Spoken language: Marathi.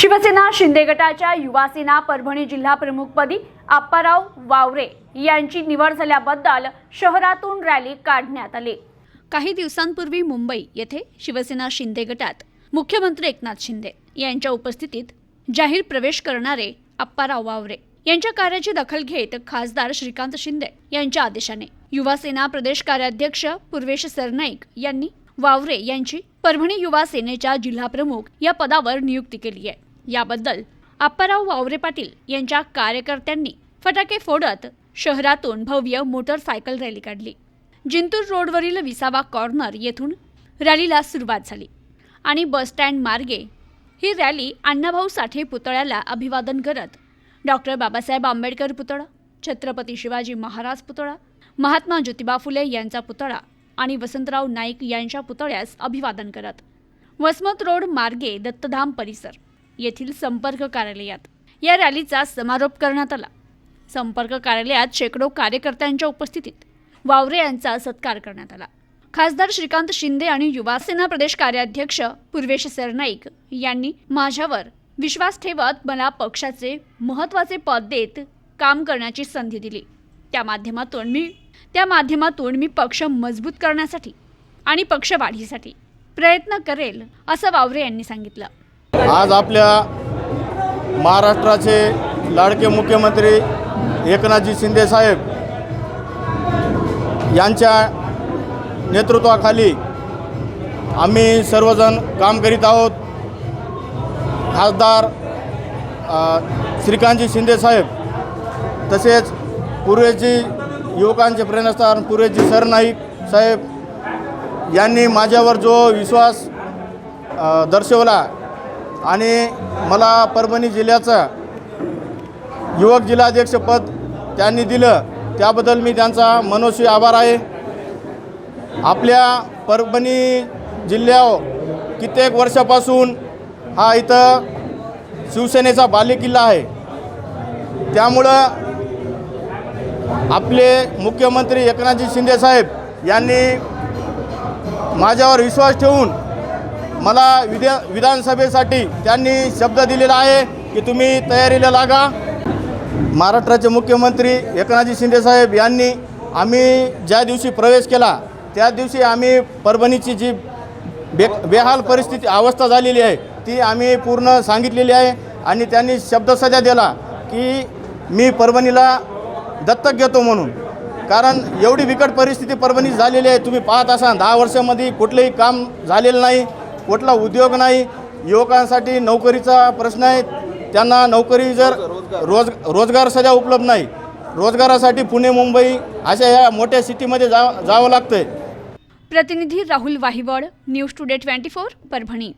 शिवसेना शिंदे गटाच्या युवासेना परभणी जिल्हा प्रमुखपदी आप्पाराव वावरे यांची निवड झाल्याबद्दल शहरातून रॅली काढण्यात आली. काही दिवसांपूर्वी मुंबई येथे शिवसेना शिंदे गटात मुख्यमंत्री एकनाथ शिंदे यांच्या उपस्थितीत जाहीर प्रवेश करणारे आप्पाराव वावरे यांच्या कार्याची दखल घेत खासदार श्रीकांत शिंदे यांच्या आदेशाने युवासेना प्रदेश कार्याध्यक्ष पूर्वेश सरनाईक यांनी वावरे यांची परभणी युवा सेनेच्या जिल्हाप्रमुख या पदावर नियुक्ती केली आहे. याबद्दल आप्पाराव वावरे पाटील यांच्या कार्यकर्त्यांनी फटाके फोडत शहरातून भव्य मोटरसायकल रॅली काढली. जिंतूर रोडवरील विसावा कॉर्नर येथून रॅलीला सुरुवात झाली आणि बसस्टँड मार्गे ही रॅली अण्णाभाऊ साठे पुतळ्याला अभिवादन करत डॉक्टर बाबासाहेब आंबेडकर पुतळा छत्रपती शिवाजी महाराज पुतळा महात्मा ज्योतिबा फुले यांचा पुतळा आणि वसंतराव नाईक यांच्या पुतळ्यास अभिवादन करत वसमत रोड मार्गे दत्तधाम परिसर येथील संपर्क कार्यालयात. या रॅलीचा समारोप करण्यात आला. संपर्क कार्यालयात शेकडो कार्यकर्त्यांच्या उपस्थितीत वावरे यांचा सत्कार करण्यात आला. खासदार श्रीकांत शिंदे आणि युवासेना प्रदेश कार्याध्यक्ष पूर्वेश सरनाईक यांनी माझ्यावर विश्वास ठेवत मला पक्षाचे महत्त्वाचे पद देत काम करण्याची संधी दिली. त्या माध्यमातून मी त्या माध्यमातून मी पक्ष मजबूत करण्यासाठी आणि पक्ष वाढीसाठी प्रयत्न करेल असं वावरे यांनी सांगितलं. आज आपल्या महाराष्ट्राचे लाडके मुख्यमंत्री एकनाथजी शिंदे साहेब यांच्या नेतृत्वाखाली आम्ही सर्वजण काम करीत आहोत. खासदार श्रीकांतजी शिंदे साहेब तसेच पूर्वेजी युवकांचे प्रेरणास्थान पूर्वेजी सरनाईक साहेब यांनी माझ्यावर जो विश्वास दर्शवला आणि मला परभणी जिल्ह्याचं युवक जिल्हाध्यक्षपद त्यांनी दिलं. त्याबद्दल मी त्यांचा मनोशी आभार आहे. आपल्या परभणी जिल्ह्यावर कित्येक वर्षापासून हा इथं शिवसेनेचा बालेकिल्ला आहे. त्यामुळं आपले मुख्यमंत्री एकनाथजी शिंदे साहेब यांनी माझ्यावर विश्वास ठेवून मला विद्या विधानसभेसाठी त्यांनी शब्द दिलेला आहे की तुम्ही तयारीला लागा. महाराष्ट्राचे मुख्यमंत्री एकनाथजी शिंदेसाहेब यांनी आम्ही ज्या दिवशी प्रवेश केला त्या दिवशी आम्ही परभणीची जी बे बेहाल परिस्थिती अवस्था झालेली आहे ती आम्ही पूर्ण सांगितलेली आहे आणि त्यांनी शब्दसजा दिला की मी परभणीला दत्तक घेतो म्हणून. कारण एवढी बिकट परिस्थिती परभणीत झालेली आहे तुम्ही पाहत असाल दहा वर्षामध्ये कुठलंही काम झालेलं नाही. कुठला उद्योग नाही युवकांसाठी नोकरीचा प्रश्न आहे त्यांना नोकरी जर रोज रोजगार सध्या उपलब्ध नाही. रोजगारासाठी पुणे मुंबई अशा या मोठ्या सिटीमध्ये जा जावं लागतं आहे प्रतिनिधी Rahul Vahivad news today twenty four Parbhani.